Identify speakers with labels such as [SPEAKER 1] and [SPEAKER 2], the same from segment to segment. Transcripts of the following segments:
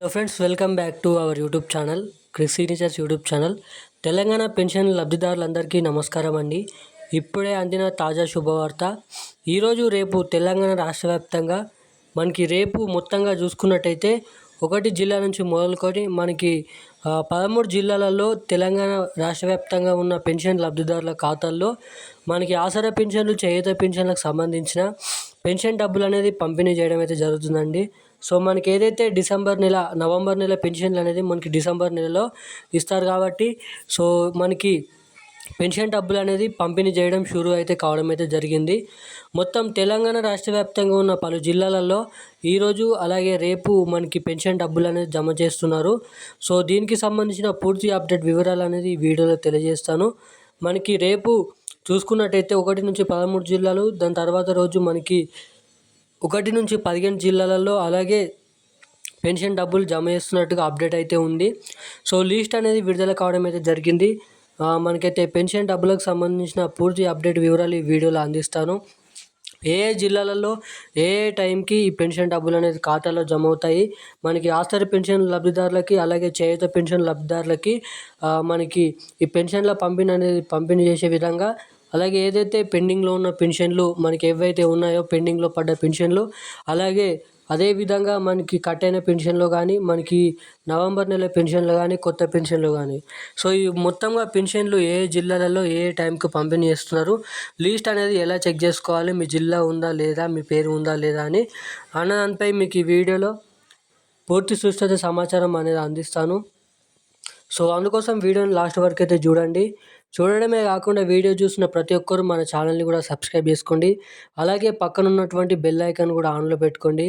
[SPEAKER 1] Hello friends welcome back to our YouTube channel Chris signatures YouTube channel Telangana pension లబ్ధిదారులందరికీ నమస్కారం అండి. ఇప్పుడే అందిన తాజా శుభవార్త. ఈరోజు రేపు తెలంగాణ రాష్ట్ర వ్యాప్తంగా మనకి రేపు మొత్తంగా చూసుకున్నట్టయితే ఒకటి జిల్లా నుంచి మొదలుకొని మనకి పదమూడు జిల్లాలలో తెలంగాణ రాష్ట్ర వ్యాప్తంగా ఉన్న పెన్షన్ లబ్ధిదారుల ఖాతాల్లో మనకి ఆసరా పెన్షన్లు చేయుత పెన్షన్లకు సంబంధించిన పెన్షన్ డబ్బులు అనేది పంపిణీ చేయడం అయితే జరుగుతుందండి. సో మనకి ఏదైతే డిసెంబర్ నెల నవంబర్ నెల పెన్షన్లు అనేది మనకి డిసెంబర్ నెలలో ఇస్తారు కాబట్టి సో మనకి పెన్షన్ డబ్బులు అనేది పంపిణీ చేయడం షురూ అయితే కావడం అయితే జరిగింది. మొత్తం తెలంగాణ రాష్ట్ర వ్యాప్తంగా ఉన్న పలు జిల్లాలలో ఈరోజు అలాగే రేపు మనకి పెన్షన్ డబ్బులు అనేది జమ చేస్తున్నారు. సో దీనికి సంబంధించిన పూర్తి అప్డేట్ వివరాలు అనేది ఈ వీడియోలో తెలియజేస్తాను. మనకి రేపు చూసుకున్నట్టయితే ఒకటి నుంచి పదమూడు జిల్లాలు దాని తర్వాత రోజు మనకి ఒకటి నుంచి పదిహేను జిల్లాలలో అలాగే పెన్షన్ డబ్బులు జమ చేస్తున్నట్టుగా అప్డేట్ అయితే ఉంది. సో లిస్ట్ అనేది విడుదల కావడం అయితే జరిగింది. మనకైతే పెన్షన్ డబ్బులకు సంబంధించిన పూర్తి అప్డేట్ వివరాలు ఈ వీడియోలో అందిస్తాను. ఏ ఏ జిల్లాలలో ఏ ఏ టైంకి ఈ పెన్షన్ డబ్బులు అనేది ఖాతాలో జమ అవుతాయి? మనకి ఆస్తరి పెన్షన్ లబ్ధిదారులకి అలాగే చేయుత పెన్షన్ లబ్ధిదారులకి మనకి ఈ పెన్షన్ల పంపిణీ అనేది పంపిణీ చేసే విధంగా అలాగే ఏదైతే పెండింగ్లో ఉన్న పెన్షన్లు మనకి ఏవైతే ఉన్నాయో పెండింగ్లో పడ్డ పెన్షన్లు అలాగే అదేవిధంగా మనకి కట్ అయిన పెన్షన్లో కానీ మనకి నవంబర్ నెల పెన్షన్లు కానీ కొత్త పెన్షన్లు కానీ సో ఈ మొత్తంగా పెన్షన్లు ఏ జిల్లాలలో ఏ టైంకి పంపిణీ చేస్తున్నారు? లీస్ట్ అనేది ఎలా చెక్ చేసుకోవాలి? మీ జిల్లా ఉందా లేదా? మీ పేరు ఉందా లేదా అని అన్నదానిపై మీకు ఈ వీడియోలో పూర్తి సుస్థిత సమాచారం అనేది అందిస్తాను. సో అందుకోసం వీడియోని లాస్ట్ వరకు అయితే చూడండి. చూడడమే కాకుండా వీడియో చూసిన ప్రతి ఒక్కరు మన ఛానల్ని కూడా సబ్స్క్రైబ్ చేసుకోండి. అలాగే పక్కన ఉన్నటువంటి బెల్ ఐకాన్ కూడా ఆన్లో పెట్టుకోండి.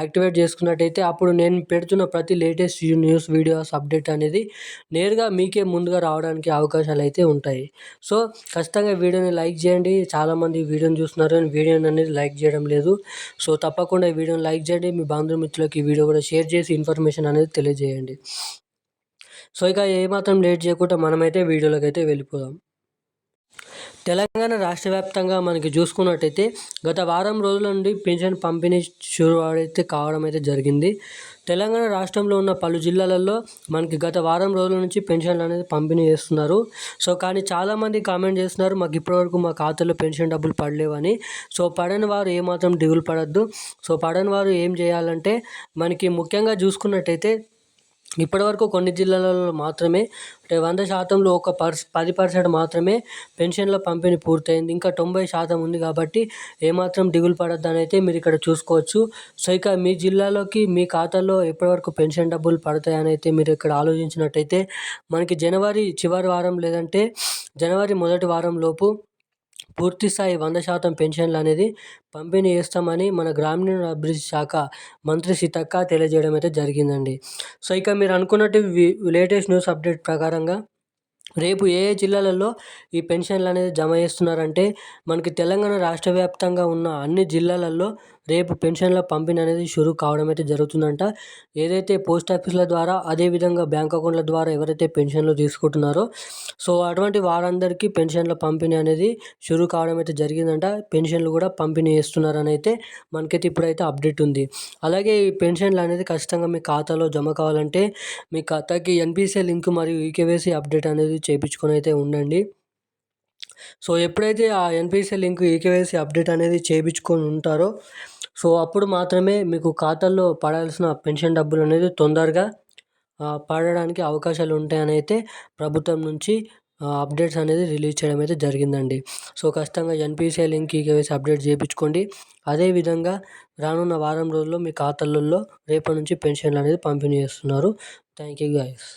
[SPEAKER 1] యాక్టివేట్ చేసుకున్నట్టయితే అప్పుడు నేను పెడుతున్న ప్రతి లేటెస్ట్ న్యూస్ వీడియోస్ అప్డేట్ అనేది నేరుగా మీకే ముందుగా రావడానికి అవకాశాలు అయితే ఉంటాయి. సో ఖచ్చితంగా వీడియోని లైక్ చేయండి. చాలామంది వీడియోని చూస్తున్నారు అని వీడియోని అనేది లైక్ చేయడం లేదు. సో తప్పకుండా ఈ వీడియోని లైక్ చేయండి. మీ బంధుమిత్రులకి ఈ వీడియో కూడా షేర్ చేసి ఇన్ఫర్మేషన్ అనేది తెలియజేయండి. సో ఇక ఏమాత్రం లేట్ చేయకుండా మనమైతే వీడియోలోకి అయితే వెళ్ళిపోదాం. తెలంగాణ రాష్ట్ర వ్యాప్తంగా మనకి చూసుకున్నట్టయితే గత వారం రోజుల నుండి పెన్షన్ పంపిణీ షురు అయితే కావడం అయితే జరిగింది. తెలంగాణ రాష్ట్రంలో ఉన్న పలు జిల్లాలలో మనకి గత వారం రోజుల నుంచి పెన్షన్లు అనేది పంపిణీ చేస్తున్నారు. సో కానీ చాలామంది కామెంట్ చేస్తున్నారు మాకు ఇప్పటివరకు మా ఖాతాలో పెన్షన్ డబ్బులు పడలేవని. సో పడని వారు ఏమాత్రం దిగులు పడద్దు. సో పడని వారు ఏం చేయాలంటే మనకి ముఖ్యంగా చూసుకున్నట్టయితే ఇప్పటివరకు కొన్ని జిల్లాలలో మాత్రమే అంటే వంద శాతంలో ఒక పర్స్ పది పర్సెంట్ మాత్రమే పెన్షన్ల పంపిణీ పూర్తయింది. ఇంకా తొంభై శాతం ఉంది కాబట్టి ఏమాత్రం దిగులు పడద్దని అయితే మీరు ఇక్కడ చూసుకోవచ్చు. సో ఇక మీ జిల్లాలోకి మీ ఖాతాలో ఎప్పటివరకు పెన్షన్ డబ్బులు పడతాయని అయితే మీరు ఇక్కడ ఆలోచించినట్టయితే మనకి జనవరి చివరి వారం లేదంటే జనవరి మొదటి వారం లోపు పూర్తి స్థాయి వంద శాతం పెన్షన్లు అనేది పంపిణీ చేస్తామని మన గ్రామీణ అభివృద్ధి శాఖ మంత్రి సీతక్క తెలియజేయడం అయితే జరిగిందండి. సో ఇక మీరు అనుకున్నట్టు లేటెస్ట్ న్యూస్ అప్డేట్ ప్రకారంగా రేపు ఏ ఏ జిల్లాలలో ఈ పెన్షన్లు అనేది జమ చేస్తున్నారంటే మనకి తెలంగాణ రాష్ట్ర వ్యాప్తంగా ఉన్న అన్ని జిల్లాలలో రేపు పెన్షన్ల పంపిణీ అనేది షురూ కావడం అయితే జరుగుతుందంట. ఏదైతే పోస్ట్ ఆఫీసుల ద్వారా అదేవిధంగా బ్యాంక్ అకౌంట్ల ద్వారా ఎవరైతే పెన్షన్లు తీసుకుంటున్నారో సో అటువంటి వారందరికీ పెన్షన్ల పంపిణీ అనేది షురూ కావడం అయితే జరిగిందంట. పెన్షన్లు కూడా పంపిణీ చేస్తున్నారని అయితే మనకైతే ఇప్పుడైతే అప్డేట్ ఉంది. అలాగే ఈ పెన్షన్లు అనేది ఖచ్చితంగా మీ ఖాతాలో జమ కావాలంటే మీ ఖాతాకి ఎన్పిసిఐ లింక్ మరియు ఈకేవైసీ అప్డేట్ అనేది చేయించుకొని అయితే ఉండండి. సో ఎప్పుడైతే ఆ ఎన్పిసి లింక్ ఈకేవైసీ అప్డేట్ అనేది చేయించుకొని ఉంటారో సో అప్పుడు మాత్రమే మీకు ఖాతాల్లో పడాల్సిన పెన్షన్ డబ్బులు అనేది తొందరగా పడడానికి అవకాశాలు ఉంటాయని అయితే ప్రభుత్వం నుంచి అప్డేట్స్ అనేది రిలీజ్ చేయడం అయితే జరిగిందండి. సో ఖచ్చితంగా ఎన్పిసిఐ లింక్ కేవైసీ అప్డేట్ చేయించుకోండి అదేవిధంగా రానున్న వారం రోజుల్లో మీ ఖాతాలలో రేపటి నుంచి పెన్షన్లు అనేది పంపిణీ చేస్తున్నారు. Thank you guys